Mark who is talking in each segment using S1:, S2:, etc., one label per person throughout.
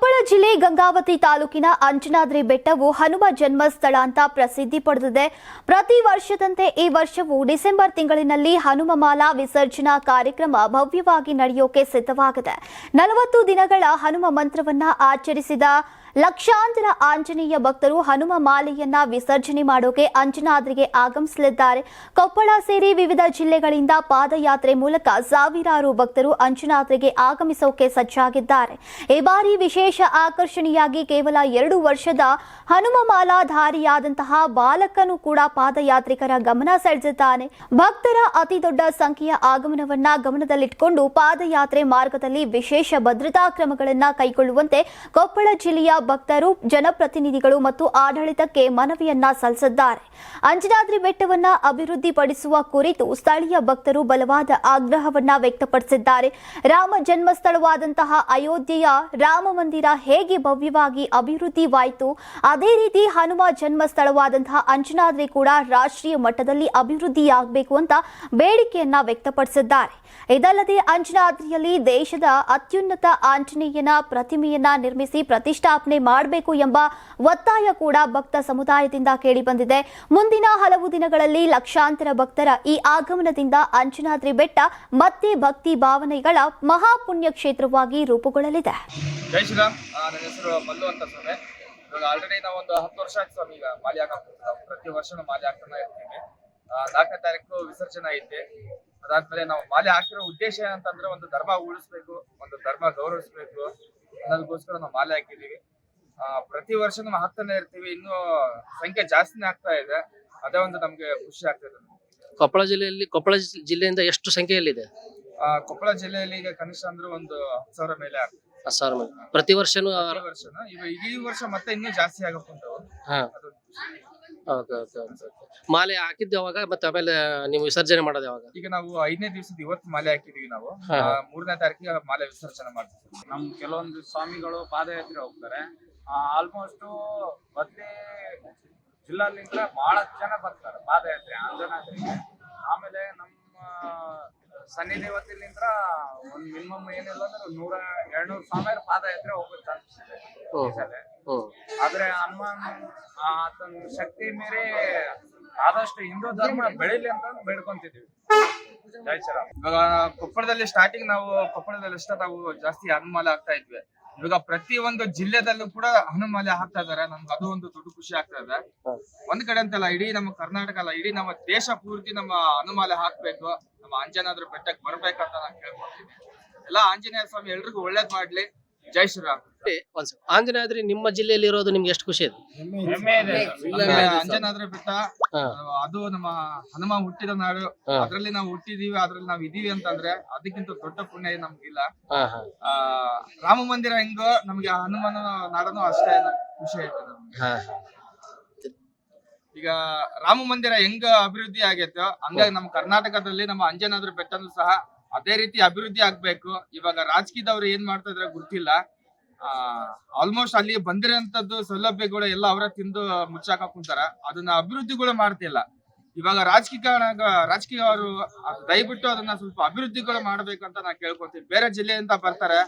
S1: അപ്പോൾ ಜಿಲ್ಲೆ ಗಂಗಾವತಿ ತಾಲೂಕಿನ ಅಂಜನಾದ್ರಿ ಬೆಟ್ಟವು ಹನುಮ ಜನ್ಮಸ್ಥಳ ಅಂತ ಪ್ರಸಿದ್ಧಿ ಪಡೆದಿದೆ. ಪ್ರತಿ ವರ್ಷದಂತೆ ಈ ವರ್ಷವೂ ಡಿಸೆಂಬರ್ ತಿಂಗಳಿನಲ್ಲಿ ಹನುಮ ಮಾಲಾ ವಿಸರ್ಜನಾ ಕಾರ್ಯಕ್ರಮ ಭವ್ಯವಾಗಿ ನಡೆಯೋಕೆ ಸಿದ್ಧವಾಗಿದೆ. ನಲವತ್ತು ದಿನಗಳ ಹನುಮ ಮಂತ್ರವನ್ನ ಆಚರಿಸಿದ ಲಕ್ಷಾಂತರ ಆಂಜನೇಯ ಭಕ್ತರು ಹನುಮ ಮಾಲೆಯನ್ನ ವಿಸರ್ಜನೆ ಮಾಡೋಕೆ ಅಂಜನಾದ್ರಿಗೆ ಆಗಮಿಸಲಿದ್ದಾರೆ. ಕೊಪ್ಪಳ ಸೇರಿ ವಿವಿಧ ಜಿಲ್ಲೆಗಳಿಂದ ಪಾದಯಾತ್ರೆ ಮೂಲಕ ಸಾವಿರಾರು ಭಕ್ತರು ಅಂಜನಾದ್ರಿಗೆ ಆಗಮಿಸೋಕೆ ಸಜ್ಜಾಗಿದ್ದಾರೆ. ಈ ಬಾರಿ ವಿಶೇಷ ಆಕರ್ಷಣೆಯಾಗಿ ಕೇವಲ ಎರಡು ವರ್ಷದ ಹನುಮಮಾಲಾಧಾರಿಯಾದಂತಹ ಬಾಲಕನು ಕೂಡ ಪಾದಯಾತ್ರಿಕರ ಗಮನ ಸೆಳೆದಿದ್ದಾನೆ. ಭಕ್ತರ ಅತಿ ದೊಡ್ಡ ಸಂಖ್ಯೆಯ ಆಗಮನವನ್ನ ಗಮನದಲ್ಲಿಟ್ಟುಕೊಂಡು ಪಾದಯಾತ್ರೆ ಮಾರ್ಗದಲ್ಲಿ ವಿಶೇಷ ಭದ್ರತಾ ಕ್ರಮಗಳನ್ನ ಕೈಗೊಳ್ಳುವಂತೆ ಕೊಪ್ಪಳ ಜಿಲ್ಲೆಯ ಭಕ್ತರು, ಜನಪ್ರತಿನಿಧಿಗಳು ಮತ್ತು ಆಡಳಿತಕ್ಕೆ ಮನವಿಯನ್ನ ಸಲ್ಲಿಸಿದ್ದಾರೆ. ಅಂಜನಾದ್ರಿ ಬೆಟ್ಟವನ್ನ ಅಭಿವೃದ್ಧಿಪಡಿಸುವ ಕುರಿತು ಸ್ಥಳೀಯ ಭಕ್ತರು ಬಲವಾದ ಆಗ್ರಹವನ್ನ ವ್ಯಕ್ತಪಡಿಸಿದ್ದಾರೆ. ರಾಮ ಜನ್ಮಸ್ಥಳವಾದಂತಹ ಅಯೋಧ್ಯೆಯ ರಾಮ ಮಂದಿರ ಹೇಗೆ ಭವ್ಯವಾಗಿ ಅಭಿವೃದ್ಧಿವಾಯಿತು? ಅದೇ ರೀತಿ ಹನುಮ ಜನ್ಮಸ್ಥಳವಾದಂತಹ ಅಂಜನಾದ್ರಿ ಕೂಡ ರಾಷ್ಟ್ರೀಯ ಮಟ್ಟದಲ್ಲಿ ಅಭಿವೃದ್ಧಿಯಾಗಬೇಕು ಅಂತ ಬೇಡಿಕೆಯನ್ನ ವ್ಯಕ್ತಪಡಿಸಿದ್ದಾರೆ. ಇದಲ್ಲದೆ ಅಂಜನಾದ್ರಿಯಲ್ಲಿ ದೇಶದ ಅತ್ಯುನ್ನತ ಆಂಜನೇಯನ ಪ್ರತಿಮೆಯನ್ನ ನಿರ್ಮಿಸಿ ಪ್ರತಿಷ್ಠಾಪನೆ ಮಾಡಬೇಕು ಎಂಬ ಒತ್ತಾಯ ಕೂಡ ಭಕ್ತ ಸಮುದಾಯದಿಂದ ಕೇಳಿಬಂದಿದೆ ಮುಂದಿನ ಹಲವು ದಿನಗಳಲ್ಲಿ ಲಕ್ಷಾಂತರ ಭಕ್ತರ ಈ ಆಗಮನದಿಂದ ಅಂಜನಾದ್ರಿ ಬೆಟ್ಟ ಮತ್ತೆ ಭಕ್ತಿ ಭಾವನೆಗಳ ಮಹಾಪುಣ್ಯ ಕ್ಷೇತ್ರವಾಗಿ ರೂಪುಗೊಳ್ಳಲಿದೆ.
S2: ಜೈ ಶ್ರೀರಾಮ್. ನನ್ನ ಹೆಸರು ಮಲ್ಲು ಅಂತ ಸ್ವಾಮಿ. ಇವಾಗ ಆಲ್ರೆಡಿ ನಾವು ಒಂದು ಹತ್ತು ವರ್ಷ ಆಯ್ತು ಸ್ವಾಮಿ ಈಗ ಮಾಲಿ ಹಾಕಿ ನಾವು ಪ್ರತಿ ವರ್ಷನೂ ಮಾಲೆ ಹಾಕ್ತಾನೆ ಇರ್ತೀವಿ. ಆ, ನಾಲ್ಕನೇ ತಾರೀಕು ವಿಸರ್ಜನೆ ಐತೆ. ಅದಾದ್ಮೇಲೆ ನಾವು ಮಾಲೆ ಹಾಕಿರೋ ಉದ್ದೇಶ ಏನಂತಂದ್ರೆ ಒಂದು ಧರ್ಮ ಉಳಿಸ್ಬೇಕು ಒಂದು ಧರ್ಮ ಗೌರವಿಸ್ಬೇಕು. ಅನ್ನೋದಕ್ಕೋಸ್ಕರ ನಾವು ಮಾಲೆ ಹಾಕಿದೀವಿ ಆ, ಪ್ರತಿ ವರ್ಷ ನಾವು ಹಾಕ್ತಾನೆ ಇರ್ತೀವಿ. ಇನ್ನು ಸಂಖ್ಯೆ ಜಾಸ್ತಿನೇ ಆಗ್ತಾ ಇದೆ. ಅದೇ ಒಂದು ನಮ್ಗೆ ಖುಷಿ ಆಗ್ತದೆ
S3: ಕೊಪ್ಪಳ ಜಿಲ್ಲೆಯಲ್ಲಿ ಕೊಪ್ಪಳ ಜಿಲ್ಲೆಯಿಂದ ಎಷ್ಟು ಸಂಖ್ಯೆಯಲ್ಲಿದೆ?
S2: ಆ, ಕೊಪ್ಪಳ ಜಿಲ್ಲೆಯಲ್ಲಿ ಈಗ ಕನಿಷ್ಠ ಅಂದ್ರೆ ಒಂದು ಹತ್ತು ಸಾವಿರ ಮೇಲೆ ಆಗ್ತದೆ.
S3: ಹತ್ತು ಸಾವಿರ ಮಂದಿ. ಪ್ರತಿ ವರ್ಷನೂ
S2: ಪ್ರತಿ ವರ್ಷನ? ಈ ವರ್ಷ ಮತ್ತೆ ಇನ್ನೂ ಜಾಸ್ತಿ ಆಗಕ್ಕೆ ಉಂಟು
S3: ಹಾ.
S2: ಅದು
S3: ಓಕೆ ಓಕೆ ಓಕೆ. ಮಾಲೆ ಹಾಕಿದ್ದು ಯಾವಾಗ? ಮತ್ತೆ ಆಮೇಲೆ ನೀವು ವಿಸರ್ಜನೆ ಮಾಡೋದು ಯಾವಾಗ?
S2: ಈಗ ನಾವು ಐದನೇ ದಿವಸದ ಇವತ್ತು ಮಾಲೆ ಹಾಕಿದೀವಿ ನಾವು.
S3: ಹಾ.
S2: ಆ, ಮೂರನೇ ತಾರೀಕಿಗೆ ಮಾಲೆ ವಿಸರ್ಜನೆ ಮಾಡ್ತೀವಿ.
S4: ನಮ್ ಕೆಲವೊಂದು ಸ್ವಾಮಿಗಳು ಪಾದಯಾತ್ರೆ ಹೋಗ್ತಾರೆ. ಆಲ್ಮೋಸ್ಟ್ ಪ್ರತಿ ಜಿಲ್ಲಾಲಿಂದ ಬಹಳ ಜನ ಬರ್ತಾರೆ ಪಾದಯಾತ್ರೆ ಅಂಜನಾದ್ರಿಗೆ ಆಮೇಲೆ ನಮ್ಮ ಸನ್ನಿ ದೇವತೆಲಿಂದ ಒಂದ್ ಮಿನಿಮಮ್ ಏನಿಲ್ಲ ಅಂದ್ರೆ ನೂರ ಎರಡ್ನೂರು ಸಾವಿರ ಪಾದಯಾತ್ರೆ ಹೋಗೋ ಚಾನ್ಸ್ ಇದೆ ಈ ಸಲ. ಆದ್ರೆ ಹನುಮಾನ್ ಆತನ ಶಕ್ತಿ ಮೇರೆ ಆದಷ್ಟು ಹಿಂದೂ ಧರ್ಮ ಬೆಳಿಲಿ ಅಂತ ಬೇಡ್ಕೊಂತಿದ್ವಿ. ಜೈ ಶ್ರೀರಾಮ್.
S2: ಇವಾಗ ಕೊಪ್ಪಳದಲ್ಲಿ ಸ್ಟಾರ್ಟಿಂಗ್ ನಾವು ಕೊಪ್ಪಳದಲ್ಲಿ ಅಷ್ಟೇ ನಾವು ಜಾಸ್ತಿ ಹನುಮಾಲೆ ಆಗ್ತಾ ಇದ್ವಿ. ಇವಾಗ ಪ್ರತಿ ಒಂದು ಜಿಲ್ಲೆದಲ್ಲೂ ಕೂಡ ಹನುಮಾಲೆ ಹಾಕ್ತಾ ಇದಾರೆ. ನಮ್ಗೆ ಅದು ಒಂದು ದೊಡ್ಡ ಖುಷಿ ಆಗ್ತಾ ಇದೆ. ಒಂದ್ ಕಡೆ ಅಂತಲ್ಲ ಇಡೀ ನಮ್ಮ ಕರ್ನಾಟಕ ಅಲ್ಲ, ಇಡೀ ನಮ್ಮ ದೇಶ ಪೂರ್ತಿ ನಮ್ಮ ಹನುಮಾಲೆ ಹಾಕ್ಬೇಕು. ನಮ್ಮ ಆಂಜನಾದ್ರ ಬೆಟ್ಟಕ್ಕೆ ಬರ್ಬೇಕಂತ ನಾನು ಕೇಳ್ಕೊತೀನಿ ಎಲ್ಲ ಆಂಜನೇಯ ಸ್ವಾಮಿ ಎಲ್ರಿಗೂ ಒಳ್ಳೇದ್ ಮಾಡ್ಲಿ. ಜೈ ಶ್ರೀರಾಮ್.
S3: ಒಂದ್ ನಿಮ್ಮ ಜಿಲ್ಲೆಯಲ್ಲಿ ಇರೋದು ನಿಮ್ಗೆ ಎಷ್ಟು ಖುಷಿ ಇದೆ
S2: ಅಂಜನಾದ್ರ ಬೆಟ್ಟ ಅದು ನಮ್ಮ ಹನುಮ ಹುಟ್ಟಿದ ನಾಡು. ಅದ್ರಲ್ಲಿ ನಾವು ಹುಟ್ಟಿದೀವಿ ಅದ್ರಲ್ಲಿ ನಾವು ಇದೀವಿ ಅಂತಂದ್ರೆ ಅದಕ್ಕಿಂತ ದೊಡ್ಡ ಪುಣ್ಯ ನಮ್ಗಿಲ್ಲ. ರಾಮ ಮಂದಿರ ಹೆಂಗೋ ನಮ್ಗೆ ಹನುಮನ ನಾಡನು ಅಷ್ಟೇ ಖುಷಿ
S3: ಹಾ.
S2: ಈಗ ರಾಮ ಮಂದಿರ ಹೆಂಗ ಅಭಿವೃದ್ಧಿ ಆಗೈತೋ ಹಂಗಾಗಿ ನಮ್ಮ ಕರ್ನಾಟಕದಲ್ಲಿ ನಮ್ಮ ಅಂಜನಾದ್ರಿ ಬೆಟ್ಟನು ಸಹ ಅದೇ ರೀತಿ ಅಭಿವೃದ್ಧಿ ಆಗ್ಬೇಕು. ಇವಾಗ ರಾಜಕೀಯದವ್ರು ಏನ್ ಮಾಡ್ತಾ ಇದ್ರೆ ಗೊತ್ತಿಲ್ಲ. ಆ ಆಲ್ಮೋಸ್ಟ್ ಅಲ್ಲಿ ಬಂದಿರೋಂಥದ್ದು ಸೌಲಭ್ಯಗಳು ಎಲ್ಲ ಅವರ ತಿಂದು ಮುಚ್ಚಾಕ ಕುಂತಾರ ಅದನ್ನ ಅಭಿವೃದ್ಧಿಗಳು ಮಾಡ್ತಿಲ್ಲ ಇವಾಗ ರಾಜಕೀಯ ರಾಜಕೀಯ ಅವರು ದಯವಿಟ್ಟು ಅದನ್ನ ಸ್ವಲ್ಪ ಅಭಿವೃದ್ಧಿಗಳು ಮಾಡ್ಬೇಕಂತ ನಾ ಕೇಳ್ಕೊತೀನಿ. ಬೇರೆ ಜಿಲ್ಲೆಯಿಂದ ಬರ್ತಾರೆ.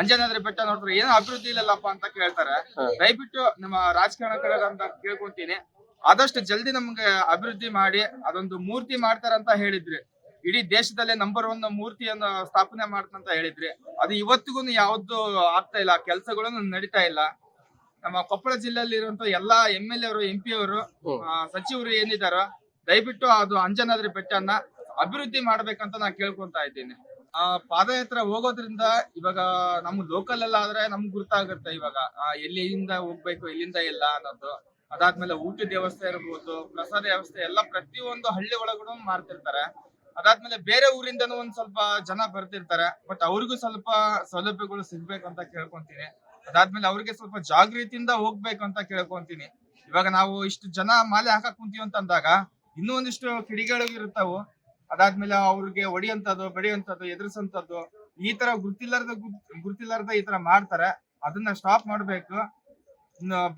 S2: ಅಂಜನಾದ್ರಿ ಬೆಟ್ಟ ನೋಡಿದ್ರೆ ಏನೋ ಅಭಿವೃದ್ಧಿ ಇಲ್ಲಲ್ಲಪ್ಪ ಅಂತ ಕೇಳ್ತಾರೆ. ದಯವಿಟ್ಟು ನಮ್ಮ ರಾಜಕಾರಣ ಅಂತ ಕೇಳ್ಕೊಂತೀನಿ. ಆದಷ್ಟು ಜಲ್ದಿ ನಮ್ಗೆ ಅಭಿವೃದ್ಧಿ ಮಾಡಿ ಅದೊಂದು ಮೂರ್ತಿ ಮಾಡ್ತಾರಂತ ಹೇಳಿದ್ರಿ. ಇಡೀ ದೇಶದಲ್ಲೇ ನಂಬರ್ ಒನ್ ಮೂರ್ತಿಯನ್ನ ಸ್ಥಾಪನೆ ಮಾಡ್ತಂತ ಹೇಳಿದ್ರಿ ಅದು ಇವತ್ತಿಗೂ ಯಾವ್ದು ಆಗ್ತಾ ಇಲ್ಲ ಕೆಲಸಗಳನ್ನು ನಡೀತಾ ಇಲ್ಲ. ನಮ್ಮ ಕೊಪ್ಪಳ ಜಿಲ್ಲೆಯಲ್ಲಿ ಇರುವಂತ ಎಲ್ಲಾ ಎಂ ಎಲ್ ಅವರು ಎಂ ಪಿ ಅವರು ಸಚಿವರು ಏನಿದಾರೋ ದಯವಿಟ್ಟು ಅದು ಅಂಜನಾದ್ರಿ ಬೆಟ್ಟನ್ನ ಅಭಿವೃದ್ಧಿ ಮಾಡ್ಬೇಕಂತ ನಾ ಕೇಳ್ಕೊಂತ ಇದ್ದೀನಿ. ಆ ಪಾದಯಾತ್ರೆ ಹೋಗೋದ್ರಿಂದ ಇವಾಗ ನಮ್ ಲೋಕಲ್ ಎಲ್ಲ ಆದ್ರೆ ನಮ್ಗೆ ಗುರ್ತಾಗುತ್ತೆ ಇವಾಗ. ಆ, ಎಲ್ಲಿಂದ ಹೋಗ್ಬೇಕು ಎಲ್ಲಿಂದ ಇಲ್ಲ ಅನ್ನೋದು. ಅದಾದ್ಮೇಲೆ ಊಟದ ವ್ಯವಸ್ಥೆ ಇರ್ಬೋದು ಪ್ರಸಾದ ವ್ಯವಸ್ಥೆ ಎಲ್ಲ ಪ್ರತಿಯೊಂದು ಹಳ್ಳಿ ಒಳಗಡೆ ಮಾಡ್ತಿರ್ತಾರೆ. ಅದಾದ್ಮೇಲೆ ಬೇರೆ ಊರಿಂದನೂ ಒಂದ್ ಸ್ವಲ್ಪ ಜನ ಬರ್ತಿರ್ತಾರೆ ಬಟ್ ಅವ್ರಿಗೂ ಸ್ವಲ್ಪ ಸೌಲಭ್ಯಗಳು ಸಿಗ್ಬೇಕಂತ ಕೇಳ್ಕೊಂತೀನಿ. ಅದಾದ್ಮೇಲೆ ಅವ್ರಿಗೆ ಸ್ವಲ್ಪ ಜಾಗೃತಿಯಿಂದ ಹೋಗ್ಬೇಕು ಅಂತ ಕೇಳ್ಕೊಂತೀನಿ. ಇವಾಗ ನಾವು ಇಷ್ಟು ಜನ ಮಾಲೆ ಹಾಕಕ್ ಕುಂತೀವಿ ಅಂತ ಅಂದಾಗ ಇನ್ನೂ ಒಂದಿಷ್ಟು ಕಿಡಿಗಳು ಇರ್ತಾವು ಅದಾದ್ಮೇಲೆ ಅವ್ರಿಗೆ ಹೊಡಿಯಂತದ್ದು ಬಡಿಯಂತದ್ದು ಎದುರಿಸಂತದ್ದು ಈ ತರ ಗುರ್ತಿಲ್ಲಾರ್ದ ಗುರ್- ಗುರ್ತಿಲ್ಲಾರ್ದ ಈ ತರ ಮಾಡ್ತಾರೆ. ಅದನ್ನ ಸ್ಟಾಪ್ ಮಾಡ್ಬೇಕು.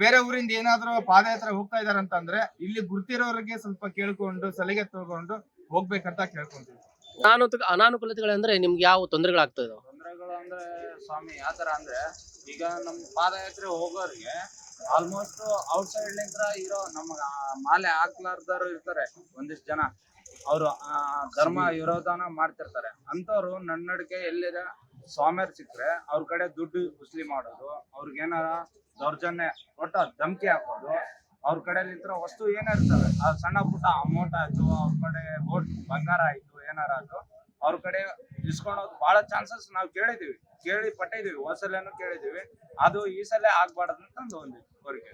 S2: ಬೇರೆ ಊರಿಂದ ಏನಾದ್ರು ಪಾದಯಾತ್ರೆ ಹೋಗ್ತಾ ಇದಾರೆ ಅಂತಂದ್ರೆ ಇಲ್ಲಿ ಗುರ್ತಿರೋರಿಗೆ ಸ್ವಲ್ಪ ಕೇಳ್ಕೊಂಡು, ಸಲಿಗೆ ತಗೊಂಡು ಹೋಗ್ಬೇಕಂತ ಕೇಳ್ಕೊಂತೀವಿ.
S3: ಅನಾನುಕೂಲ ಅನಾನುಕೂಲತೆಗಳಂದ್ರೆ ನಿಮ್ಗೆ ಯಾವ ತೊಂದರೆಗಳಾಗ್ತದೆ ಇದಾವೆ?
S4: ತೊಂದರೆಗಳು ಅಂದ್ರೆ ಸ್ವಾಮಿ ಯಾವ ತರ ಅಂದ್ರೆ ಈಗ ನಮ್ ಪಾದಯಾತ್ರೆ ಹೋಗೋರಿಗೆ ಆಲ್ಮೋಸ್ಟ್ ಔಟ್ ಸೈಡ್ ಲಿಂತ್ರ ಇರೋ ನಮ್ಮ ಆ, ಮಾಲೆ ಹಾಕ್ಲಾರ್ದವ್ರು ಇರ್ತಾರೆ ಒಂದಿಷ್ಟು ಜನ. ಅವರು ಧರ್ಮ ವಿರೋಧನ ಮಾಡ್ತಿರ್ತಾರೆ. ಅಂತವ್ರು ನನ್ನಡಿಕೆ ಎಲ್ಲಿದೆ? ಸ್ವಾಮಿಯರ್ ಸಿಕ್ಕರೆ ಅವ್ರ ಕಡೆ ದುಡ್ಡು ವಸೂಲಿ ಮಾಡೋದು ಅವ್ರಿಗೇನಾರ ದೌರ್ಜನ್ಯ ಒಟ್ಟ ಧಮಕಿ ಹಾಕೋದು ಅವ್ರ ಕಡೆಲಿಂತ್ರ ವಸ್ತು ಏನೇ ಇರ್ತವೆ? ಆ ಸಣ್ಣ ಪುಟ್ಟ ಅಮೌಂಟ್ ಆಯ್ತು, ಅವ್ರ ಕಡೆ ಗೋಲ್ಡ್ ಬಂಗಾರ ಆಯ್ತು, ಏನಾರ ಆಯ್ತು, ಅವ್ರ ಕಡೆ ಇಸ್ಕೊಳೋದು ಬಹಳ ಚಾನ್ಸಸ್ ನಾವು ಕೇಳಿದೀವಿ, ಕೇಳಿ ಪಟ್ಟಿದೀವಿ ಹೋಸಲೇನು ಕೇಳಿದೀವಿ. ಅದು ಈ ಸಲ ಆಗ್ಬಾರ್ದು ಅಂತ ಒಂದು ಕೋರಿಕೆ.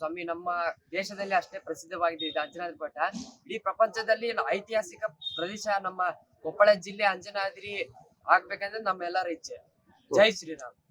S5: ಸ್ವಾಮಿ, ನಮ್ಮ ದೇಶದಲ್ಲಿ ಅಷ್ಟೇ ಪ್ರಸಿದ್ಧವಾಗಿದೆ ಇದು ಅಂಜನಾದ್ರಿ ಬೆಟ್ಟ ಇಡೀ ಪ್ರಪಂಚದಲ್ಲಿ ಐತಿಹಾಸಿಕ ಪ್ರದೇಶ ನಮ್ಮ ಕೊಪ್ಪಳ ಜಿಲ್ಲೆ ಅಂಜನಾದ್ರಿ ಆಗ್ಬೇಕಂದ್ರೆ ನಮ್ಮೆಲ್ಲರ ಇಚ್ಛೆ. ಜೈ ಶ್ರೀರಾಮ್.